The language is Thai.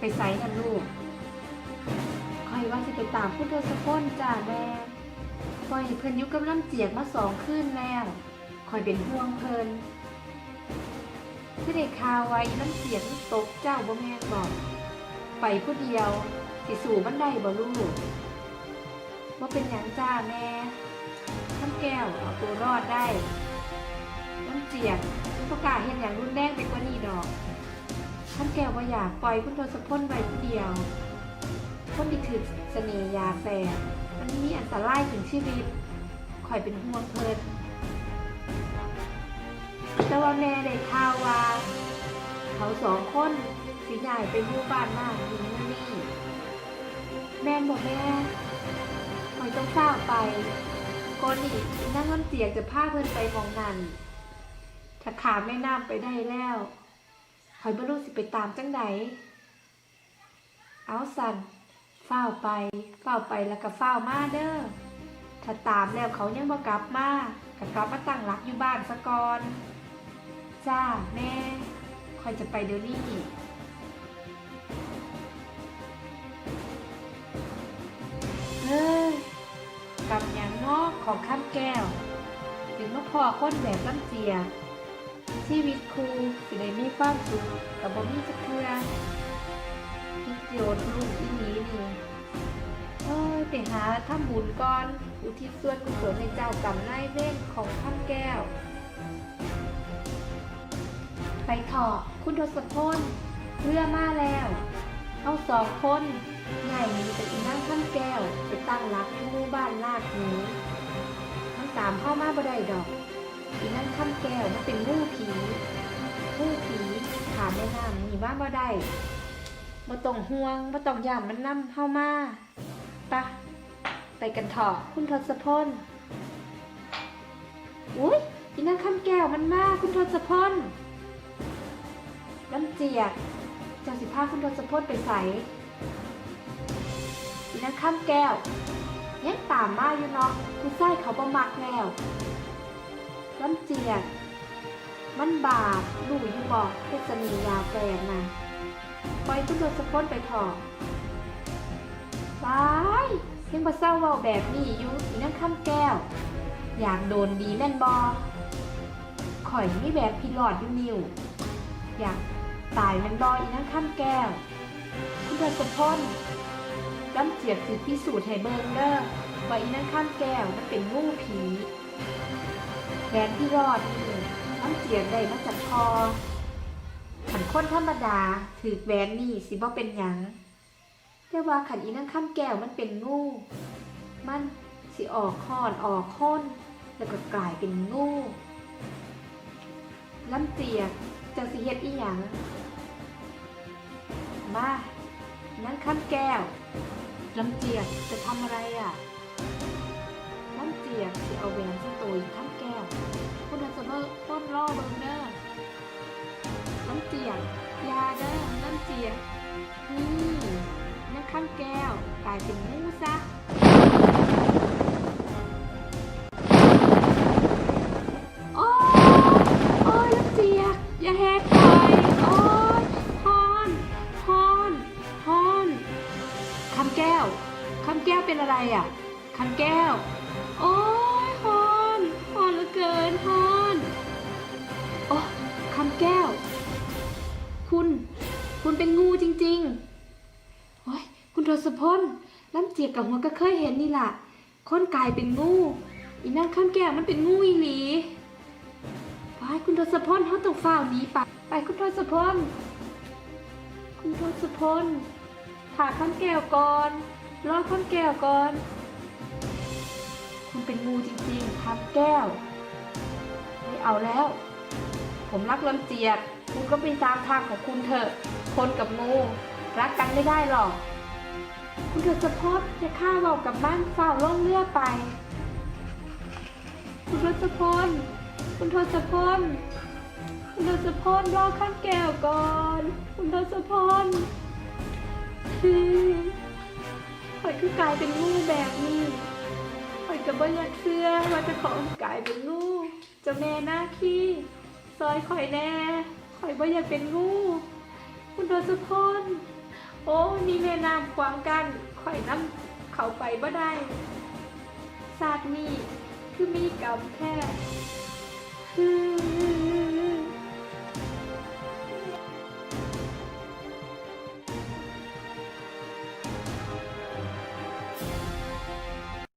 ไปไสกันลูกคอยว่าสิไปตามคุณทศพลจ้าแม่คอยเพิ่นยุกับลำเจียกมาสองคืนแล้วคอยเป็นห่วงเพิ่นที่ได้ข่าวไว้ลำเจียกมันตกเจ้าบ่แม่บอก ไปผู้เดียว สิสู่มันได้บ่ลูกว่าเป็นหยังจ้าแม่ท่านแก้วเอาตัวรอดได้ลำเจียกมันประกาศเห็นอย่างรุนแรงไปกว่านี้ดอก ท่านแก้วว่าอยากปล่อยคุณทศพลไว้ผู้เดียวคนที่ถือเสน่ห์ยาแฝดมันมีอันตรายถึงชีวิตคอยเป็นห่วงเพิ่นแต่ว่าแม่ได้ข่าวว่า เขาสองคนสิย้ายไปอยู่บ้านหน้ายิงมื้อนี่ แม่บอกแม่คอยต้องเฝ้าไปก่อนนี่นั่งน้ำเจียกจะพาเพิ่นไปมองนั่นถ้าขามแม่น้ำไปได้แล้ว คอยบ่รู้สิไปตามจังใดเอาสันเฝ้าไปเฝ้าไปแล้วก็เฝ้ามาเด้อถ้าตามแล้วเขายังบ่กลับมาก็กลับมาตั้งหลักอยู่บ้านซะก่อนจ้าแม่คอยจะไปเดี๋ยวนี้เฮ้ยกับอย่างนอกของข้ามแก้วถึงมาพอคนแบบลำเจีย ชีวิตครูสิได้มีความสุขกับบ่มีจักเทื่อพิโยนลูกที่นี้นี่เอ้ยไปหาทำบุญก่อน อุทิศส่วนกุศลในเจ้ากรรมนายเวรของข้ามแก้ว ไปเถอะคุณทศพลเรือมาแล้วเอาสองคนใหญ่หนีไปอีนั่งข้ามแก้ว ไปตั้งรักที่หมู่บ้านลาดหนูมันตามเข้ามาบ่ได้ดอก อีนั่งข้ามแก้วมันเป็นงูผีงูผีถามแม่น้ำหนีบ้านบ่ได้บ่ต้องห่วงบ่ต้องย่านมันนำเข้ามาปะไปกันเถอะคุณทศพลอุ้ยอีนั่งข้ามแก้วมันมาคุณทศพลน้ำเจียกเจ้าสิพาคุณทศพลไปใสอีนักข้ามแก้วยังตามมาอยู่เนาะผู้ใส่เขาประมักแล้ว น้ำเจียกมันบาปหนูอยู่บอกเทศนียาแฟนนะปล่อยคุณทศพลไปถอะไปยังมาเศร้าเบาแบบนี้อยู่อีนักข้ามแก้ว อยากโดนดีแม่นบอข่อยนี่แบบพี่หลอดอยู่นิว อยากตายมันบออีนั่งข้ามแก้ว คุณทศพลล้ำเจียบสิพิสูจน์ให้เบิงเด้อว่าอีนั่งข้ามแก้วมันเป็นงูผี แหวนที่รอดนี่ล้ำเจียบได้มาจากคอขันคนธรรมดาถือแหวนนี่สิบ่เป็นหยังแต่ว่าขันอีนั่งข้ามแก้วมันเป็นงู มันสิออกคอนออกค้น แล้วก็กลายเป็นงูล้ำเจียบจังสิเฮ็ดอีหยังมานั่นข้ามแก้วล้ำเจียกจะทำอะไรอะล้ำเจียกสิเอาแหวนที่ตัวข้าายเป็นงูซะโอ้ยโอ้ยลำเจียอย่าแหกไปโอ้ยฮอนฮอนฮอนคำแก้วคำแก้วเป็นอะไรอะคำแก้ว โอ้ยฮอนฮอนเหลือเกินฮอนโอ้คำแก้ว คุณ คุณเป็นงูจริง ๆ โอ้ยคุณทศพล ลำเจียกกับหัวก็เคยเห็นนี่ล่ะคนกลายเป็นงู อีนั่งข้ามแก้วมันเป็นงูอีหลีไปคุณทศพลเขาต้องฝ้าหนีไปไปคุณทศพล คุณทศพลถาข้ามแก้วก่อนรอข้ามแก้วก่อน คุณเป็นงูจริงๆข้ามแก้ว ไม่เอาแล้ว ผมรักลำเจียดคุณก็ไปตามทางของคุณเถอะ คนกับงู รักกันไม่ได้หรอก คุณทศพลจะฆ่าเรากลับบ้านฝ้าวล่องเรือไป คุณทศพลคุณทศพลคุณทศพลรอข้ามแก้วก่อน คุณทศพลคือข่อยคือกลายเป็นงูแบบนี้ข่อยกับบ่อยากเชื่อว่าจะของกลายเป็นงูเจ้าแม่หน้าขี้ซอยข่อยแน่ข่อยบ่อยากเป็นงูคุณทศพล โอ้นี่แม่น้ำกวางกันข่อยน้ำเขาไปบ่ได้ศาสตร์นี่คือมีกรรมแท้คือ